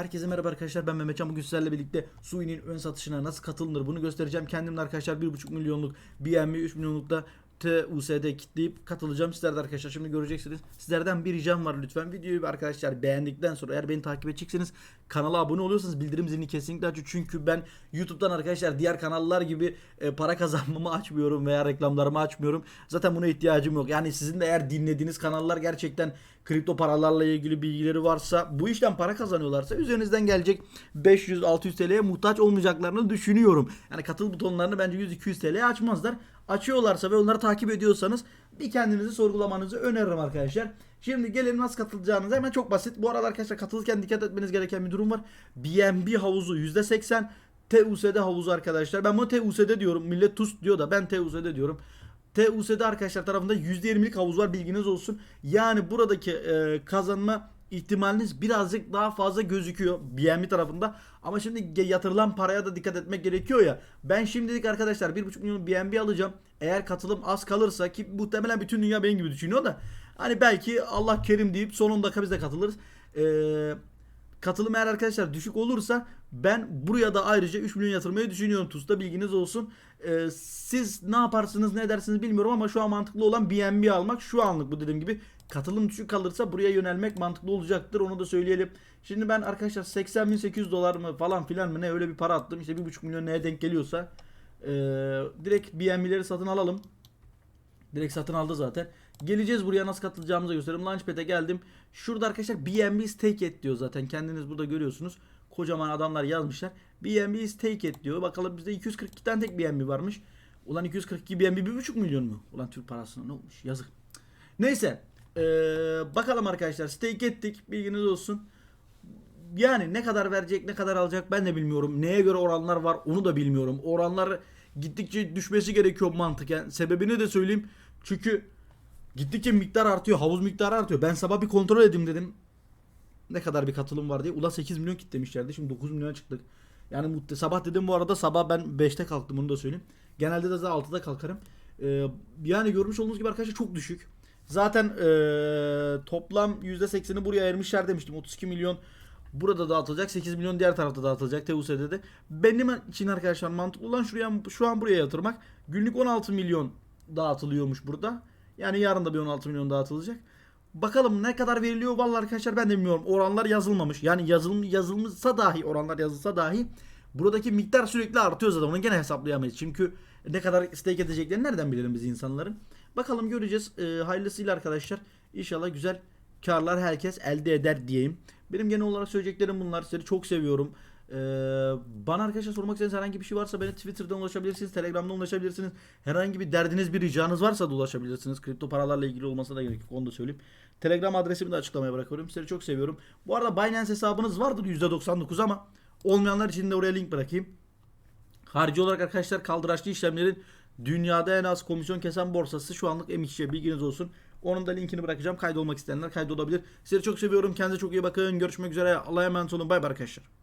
Herkese merhaba arkadaşlar ben Mehmetcan bugün sizlerle birlikte Sui'nin ön satışına nasıl katılınır bunu göstereceğim. Kendim de arkadaşlar 1.5 milyonluk BNB 3 milyonluk da TUSD kitleyip katılacağım. Sizler de arkadaşlar şimdi göreceksiniz. Sizlerden bir ricam var lütfen. Videoyu arkadaşlar beğendikten sonra eğer beni takip edecekseniz kanala abone oluyorsanız bildirim zilini kesinlikle açın. Çünkü ben YouTube'dan arkadaşlar diğer kanallar gibi e, para kazanmamı açmıyorum veya reklamlarımı açmıyorum. Zaten buna ihtiyacım yok. Yani sizin de eğer dinlediğiniz kanallar gerçekten kripto paralarla ilgili bilgileri varsa bu işten para kazanıyorlarsa üzerinizden gelecek 500-600 TL'ye muhtaç olmayacaklarını düşünüyorum. Yani katıl butonlarını bence 100-200 TL'ye açmazlar. Açıyorlarsa ve onları takip ediyorsanız bir kendinizi sorgulamanızı öneririm arkadaşlar. Şimdi gelin nasıl katılacağınız hemen çok basit. Bu arada arkadaşlar katılırken dikkat etmeniz gereken bir durum var. BNB havuzu %80 TUSD havuzu arkadaşlar. Ben bunu TUSD diyorum. Millet TUS diyor da ben TUSD diyorum. TUSD arkadaşlar tarafında %20'lik havuz var bilginiz olsun. Yani buradaki e, kazanma ihtimaliniz birazcık daha fazla gözüküyor BNB tarafında. Ama şimdi yatırılan paraya da dikkat etmek gerekiyor ya. Ben şimdilik arkadaşlar 1.5 milyon BNB alacağım. Eğer katılım az kalırsa ki muhtemelen bütün dünya benim gibi düşünüyor da. Hani belki Allah kerim deyip son 10 dakika biz de katılırız. Eee Katılım eğer arkadaşlar düşük olursa ben buraya da ayrıca 3 milyon yatırmayı düşünüyorum TUS'ta bilginiz olsun. Ee, siz ne yaparsınız ne edersiniz bilmiyorum ama şu an mantıklı olan BNB almak şu anlık bu dediğim gibi. Katılım düşük kalırsa buraya yönelmek mantıklı olacaktır onu da söyleyelim. Şimdi ben arkadaşlar 80.800 dolar mı falan filan mı ne öyle bir para attım. İşte 1.5 milyon neye denk geliyorsa ee, direkt BNB'leri satın alalım. Direkt satın aldı zaten. Geleceğiz buraya nasıl katılacağımızı göstereyim. Launchpad'e geldim. Şurada arkadaşlar BNB stake et diyor zaten. Kendiniz burada görüyorsunuz. Kocaman adamlar yazmışlar. BNB stake et diyor. Bakalım bizde 242 tane tek BNB varmış. Ulan 242 BNB 1.5 milyon mu? Ulan Türk parasına ne olmuş? Yazık. Neyse. Ee, bakalım arkadaşlar. Stake ettik. Bilginiz olsun. Yani ne kadar verecek ne kadar alacak ben de bilmiyorum. Neye göre oranlar var onu da bilmiyorum. Oranlar gittikçe düşmesi gerekiyor mantıken. Sebebini de söyleyeyim. Çünkü gittikçe miktar artıyor. Havuz miktarı artıyor. Ben sabah bir kontrol edeyim dedim. Ne kadar bir katılım var diye. Ula 8 milyon kitlemişlerdi. Şimdi 9 milyona çıktık. Yani muhte sabah dedim bu arada sabah ben 5'te kalktım onu da söyleyeyim. Genelde de zaten 6'da kalkarım. Ee, yani görmüş olduğunuz gibi arkadaşlar çok düşük. Zaten ee, toplam %80'i buraya ayırmışlar demiştim. 32 milyon burada dağıtılacak. 8 milyon diğer tarafta dağıtılacak TUSD'de. Benim için arkadaşlar mantıklı olan şuraya şu an buraya yatırmak. Günlük 16 milyon dağıtılıyormuş burada. Yani yarın da bir 16 milyon dağıtılacak. Bakalım ne kadar veriliyor vallahi arkadaşlar ben de bilmiyorum. Oranlar yazılmamış. Yani yazılım yazılmışsa dahi oranlar yazılsa dahi buradaki miktar sürekli artıyor zaten. Onu gene hesaplayamayız. Çünkü ne kadar stake edeceklerini nereden bilelim biz insanların. Bakalım göreceğiz. Ee, hayırlısıyla arkadaşlar. İnşallah güzel karlar herkes elde eder diyeyim. Benim genel olarak söyleyeceklerim bunlar. Sizleri çok seviyorum. Ee, bana arkadaşlar sormak istediğiniz herhangi bir şey varsa beni Twitter'dan ulaşabilirsiniz, Telegram'dan ulaşabilirsiniz. Herhangi bir derdiniz, bir ricanız varsa da ulaşabilirsiniz. Kripto paralarla ilgili olmasına da gerek yok. Onu da söyleyeyim. Telegram adresimi de açıklamaya bırakıyorum. Sizleri çok seviyorum. Bu arada Binance hesabınız vardır %99 ama olmayanlar için de oraya link bırakayım. Harici olarak arkadaşlar kaldıraçlı işlemlerin dünyada en az komisyon kesen borsası şu anlık M2'ye bilginiz olsun. Onun da linkini bırakacağım. Kaydolmak isteyenler kaydolabilir. Sizleri çok seviyorum. Kendinize çok iyi bakın. Görüşmek üzere. Allah'a emanet olun. Bay bay arkadaşlar.